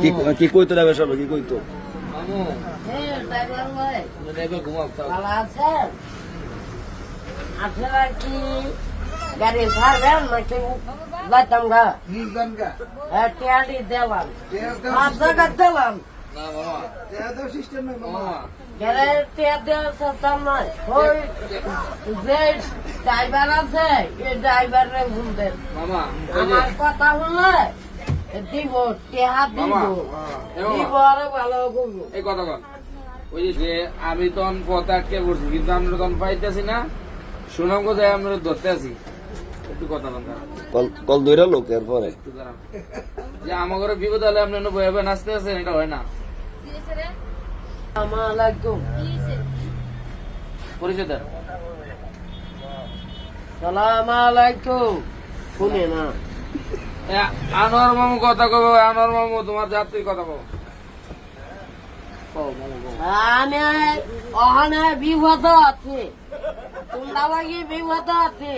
কি কি কইতো না সব কি কইতো? ড্রাইভার ড্রাইভার ঘুমাও আপনারা কি গাড়ি ছাড়বেন নাকি যাইতাম গা? হ্যাঁ টিয়ারি পাঁচ জায়গা দিলাম ড্রাইভার আছে এই ড্রাইভারে আমার কথা দিব টেহা দিব। আরও ভালো করব। এই কথা কন। ওই যে আমি তখন পথ আটকে পড়ছি কিন্তু আমরা তখন পাইতেছি না। সুনাম কোথায় আমরা ধরতে আছি। একটু কথা বল কল দইরা লোক এরপরে। যে আমার ঘরে বিপদ হলে আপনি বয়ে বয়ে নাচতে আছেন এটা হয় না। পরিচয় দেন সালাম আলাইকুম শুনে না। আনোয়ার মামু কথা কব আনোয়ার মামু তোমার যাত্রীর কথা কব কও, মামু, কও। আমি অহনে বিপদ আছে। তোমরা লাগি বিপদ আছে।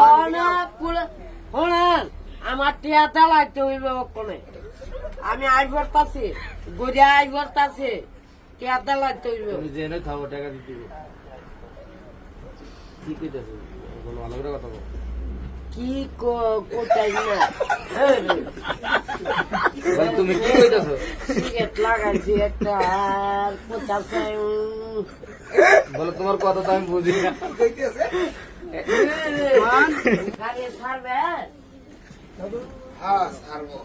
অহনে শুনেন আমার টিয়াতে লাগতে হইবে ওখানে আমি আইবার পাচ্ছি গড়িয়া আইবার পাচ্ছি টিয়াতে লাগতে হইবে তুমি জেনে থাকো টাকা দিতে। কি কইতেছো? বলো ভালো করে কথা কও কি ক- কোথায় না? বলো, তুমি কি কইতেছো? সিগারেট লাগাইছি একটা আর কোথাছে? বলো তোমার কথা তো আমি বুঝি না। গাড়ি ছাড়বেন ছাড়বেন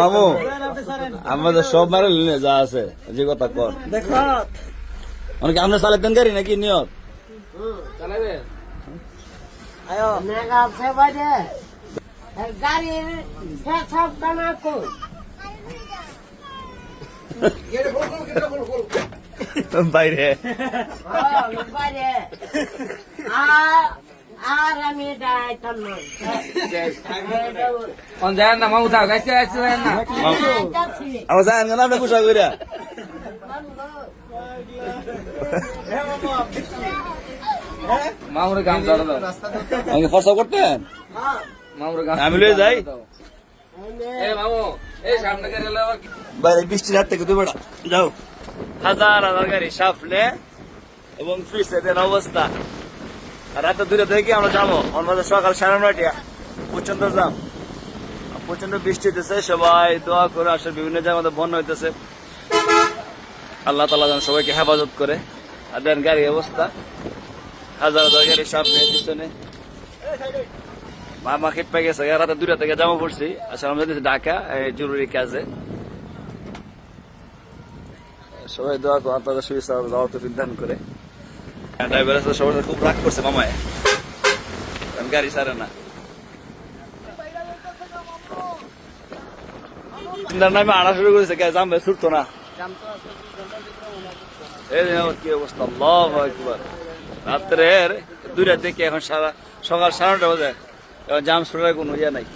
মামু আমাদের সব মারে লিনে যা আছে যে কথা কর। অনেকে আমরা চালাতেন গাড়ি নাকি নিয়ত? গাড়ির বাইরে। বাইরে আর আর আমি যাইতাম না কোন যায় না মামু থাক আজকে আজকে যায় না। যাচ্ছি। আমার যাই না আমরা কুসা কইরা। মামুরে গাম ধরে দাও আমাকে ফর্সা করতেন? গাম আমি লয়ে যাই? এ মামু এই সামনে গেলে হলে আবার কি- বাইরে বৃষ্টির হাত থেকে তুমি যাও। হাজার হাজার গাড়ি সামনে এবং অবস্থা। আর রাতে দূরে থেকে আমরা যাব। আমাদের সকাল সাড়ে নয়টা। প্রচণ্ড জাম। প্রচণ্ড বৃষ্টি হইতেছে। সবাই দোয়া করে আসলে বিভিন্ন জায়গায় আমাদের বন্যা হইতেছে। আল্লাহ তালা যেন সবাইকে হেফাজত করে। আর দেন গাড়ির অবস্থা। হাজার হাজার গাড়ি সামনে পিছনে। মামা পেয়ে গেছে। রাতে দূরে থেকে জামা পড়ছি। আসলে আমরা ঢাকা জরুরি কাজে। সবাই দোয়া করো আপনাদের সুবিধা যাওয়ার তো দান করে। ড্রাইভার আছে সবার খুব রাগ করছে মামায়। কারণ গাড়ি ছাড়ে না। চিন্তার নামে আনা শুরু করেছে কে জামবে ছুটতো না। এই কি অবস্থা আল্লাহ একবার রাত্রের দুইটা থেকে এখন সারা সকাল সাড়ে নটা বাজে। এখন জাম শুরু কোনো ইয়ে নাই।